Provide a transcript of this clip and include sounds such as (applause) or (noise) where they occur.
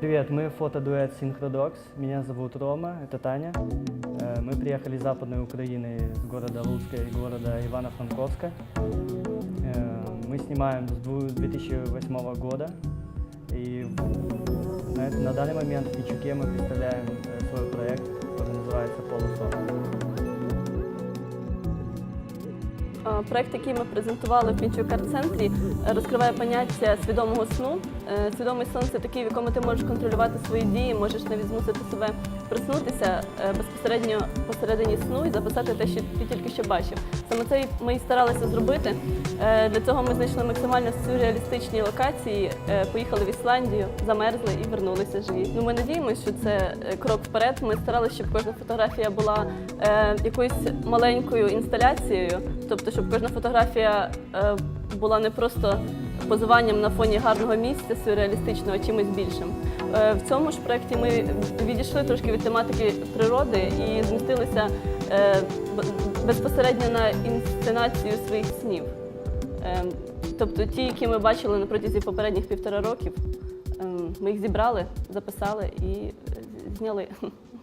привет, мы фотодуэт Synchrodox. Меня зовут Рома, это Таня. Э, Мы приехали из Западной Украины, из города Луцка и города Ивано-Франковска. Э, Мы снимаем с дву- 2008 года. И на, данный момент в Пичуке мы Проект, який ми презентували в арт-центрі, е, розкриває поняття свідомого сну. Е, Свідомий сон це такий, в якому ти можеш контролювати свої дії, можеш навіть змусити себе проснутися е, безпосередньо посередині сну і записати те, що ти тільки що бачив. Саме це ми і старалися зробити. Е, Для цього ми знайшли максимально сюрреалістичні локації, е, поїхали в Ісландію, замерзли і вернулися живі. Ну, ми надіємося, що це е, крок вперед. Ми старалися, щоб кожна фотографія була е, якоюсь маленькою інсталяцією, тобто, щоб кожна фотографія е, була не просто позуванням на фоні гарного місця, сюрреалістичного, а чимось більшим. Е, в цьому ж проєкті ми відійшли трошки від тематики природи і змістилися е, безпосередньо на інсценацію своїх снів. Тобто ті, які ми бачили на протязі попередніх півтора років, е, ми їх зібрали, записали і зняли. (laughs)